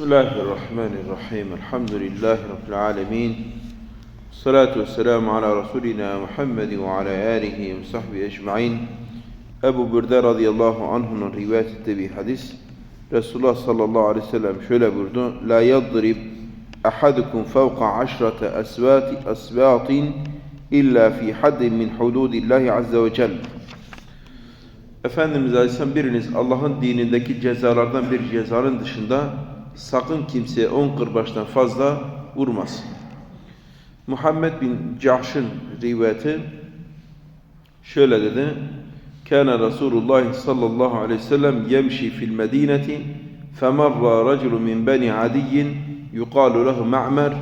بسم الله الرحمن الرحيم الحمد لله رب العالمين الصلاة والسلام على رسولنا محمد وعلى آله وصحبه أجمعين Ebu Bürde radıyallahu anh'ın rivayet ettiği bir hadis. Resulullah sallallahu aleyhi ve sellem şöyle buyurdu. La yadrib ahadukum fevqa aşrate asvati asvatin illa fi haddin min hududillahi azze ve celle. Efendimiz Aleyhisselam biriniz Allah'ın dinindeki cezalardan bir cezanın dışında sakın kimseye on kırbaçtan fazla vurmasın. Muhammed bin Cahş'ın rivayeti şöyle dedi. Kana Resulullah sallallahu aleyhi ve sellem yemşi fil medineti femarra raculu min bani adiyyin yuqalu lehu ma'mer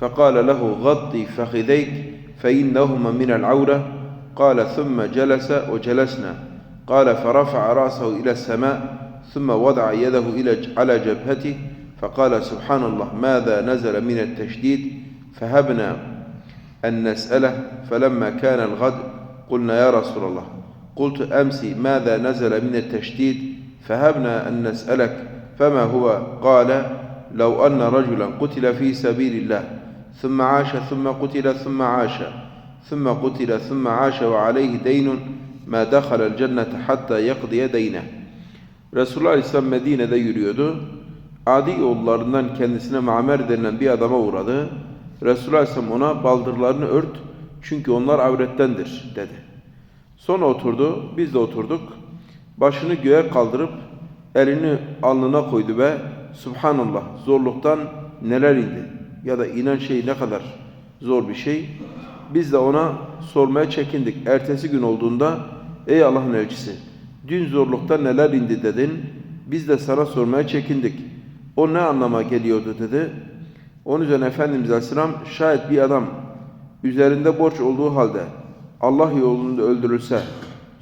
فقال له غطي فخذيك فإنهما من العورة قال ثم جلس وجلسنا قال فرفع رأسه إلى السماء ثم وضع يده إلى على جبهته فقال سبحان الله ماذا نزل من التشديد؟ فهبنا أن نسأله. فلما كان الغد قلنا يا رسول الله قلت أمسي ماذا نزل من التشديد؟ فهبنا أن نسألك. فما هو؟ قال لو أن رجلا قتل في سبيل الله ثم عاش ثم قتل ثم عاش ثم قتل ثم عاش وعليه دين ما دخل الجنة حتى يقضي دينه. Resulullah Aleyhisselam Medine'de yürüyordu. Adi yollarından kendisine Mamer denilen bir adama uğradı. Resulullah Aleyhisselam ona baldırlarını ört çünkü onlar avrettendir dedi. Sonra oturdu, biz de oturduk. Başını göğe kaldırıp elini alnına koydu ve Subhanallah zorluktan neler indi ya da inen şey ne kadar zor bir şey. Biz de ona sormaya çekindik. Ertesi gün olduğunda ey Allah'ın elçisi dün zorlukta neler indi dedin. Biz de sana sormaya çekindik. O ne anlama geliyordu dedi. Onun üzerine Efendimiz Aleyhisselam şayet bir adam üzerinde borç olduğu halde Allah yolunda öldürülse,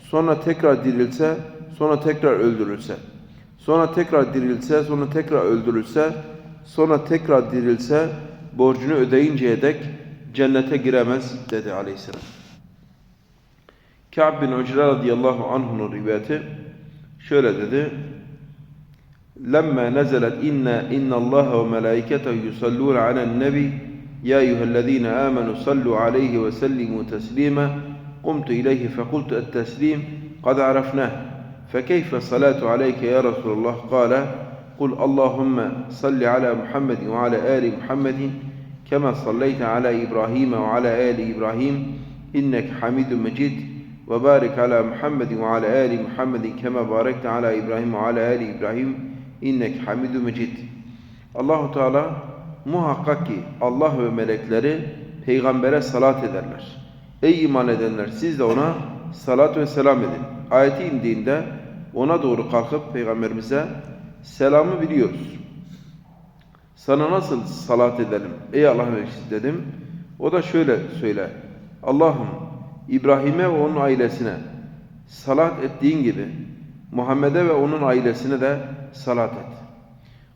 sonra tekrar dirilse, sonra tekrar öldürülse, sonra tekrar dirilse, sonra tekrar öldürülse, sonra tekrar dirilse, borcunu ödeyinceye dek cennete giremez dedi aleyhisselam. Ka'b bin Ucra radıyallahu anh'un rivayeti şöyle dedi. لما نزلت إن إن الله وملائكته يصلون على النبي يا أيها الذين آمنوا صلوا عليه وسلموا تسليما. قمت إليه فقلت التسليم قد عرفناه. فكيف الصلاة عليك يا رسول الله؟ قال قل اللهم صل على محمد وعلى آل محمد كما صليت على إبراهيم وعلى آل إبراهيم إنك حميد مجيد. وبارك على محمد وعلى آل محمد كما باركت على إبراهيم وعلى آل إبراهيم. İnnek hamidu mecid. Allahu Teala muhakkak ki Allah ve melekleri peygambere salat ederler. Ey iman edenler siz de ona salat ve selam edin. Ayeti indiğinde ona doğru kalkıp peygamberimize selamı biliyoruz. Sana nasıl salat edelim ey Allah'ın elçisi dedim. O da şöyle söyle. Allah'ım İbrahim'e ve onun ailesine salat ettiğin gibi Muhammed'e ve onun ailesine de salat et.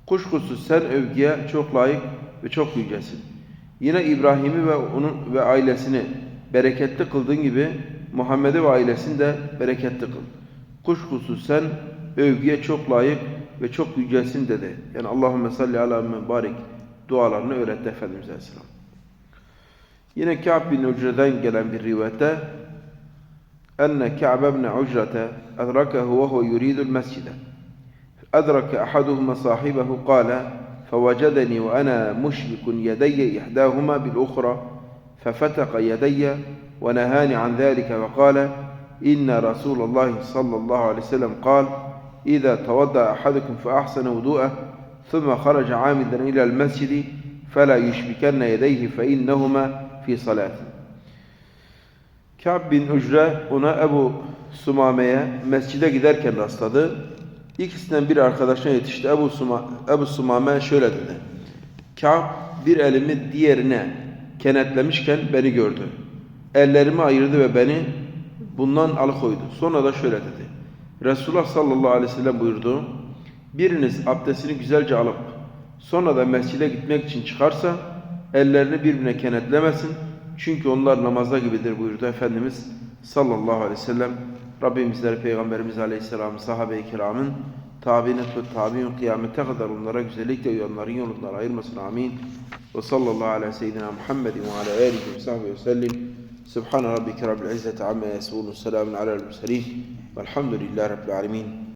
Kuşkusuz sen övgüye çok layık ve çok yücesin. Yine İbrahim'i ve onun ve ailesini bereketli kıldığın gibi Muhammed'e ve ailesini de bereketli kıl. Kuşkusuz sen övgüye çok layık ve çok yücelsin dedi. Yani Allahümme salli ala mübarek dualarını öğretti Efendimiz Aleyhisselam. Yine Ka'b bin Ucre'den gelen bir rivayette Ka'b ibn Ucrete adrakahu ve huve yuridul mescide. أدرك أحدهما صاحبه قال فوجدني وأنا مشبك يدي إحداهما بالأخرى ففتق يدي ونهاني عن ذلك وقال إن رسول الله صلى الله عليه وسلم قال إذا توضأ أحدكم فأحسن وضوءه ثم خرج عامدا إلى المسجد فلا يشبكن يديه فإنهما في صلاته Ka'b bin Ücre ona Ebu Sumame'ye mescide giderken rastladı. İkisinden bir arkadaşına yetişti. Ebu, Suma, Ebu Sumame şöyle dedi. Ka'b bir elimi diğerine kenetlemişken beni gördü. Ellerimi ayırdı ve beni bundan alıkoydu. Sonra da şöyle dedi. Resulullah sallallahu aleyhi ve sellem buyurdu. Biriniz abdestini güzelce alıp sonra da mescide gitmek için çıkarsa ellerini birbirine kenetlemesin. Çünkü onlar namazda gibidir buyurdu Efendimiz sallallahu aleyhi ve sellem. Rabbim bizleri Peygamberimiz aleyhisselamın sahabe-i kiramın tabi'in ve tabi'in kıyamete kadar onlara güzellikle uyanların yolundan ayırmasın. Amin. Ve sallallahu ala seyyidina Muhammedin ve ala alihi ve sahbihi ve sellim. Subhane rabbike rabbil izzeti amma yasifun. Selamun alel murselin. Velhamdülillahi rabbil alemin.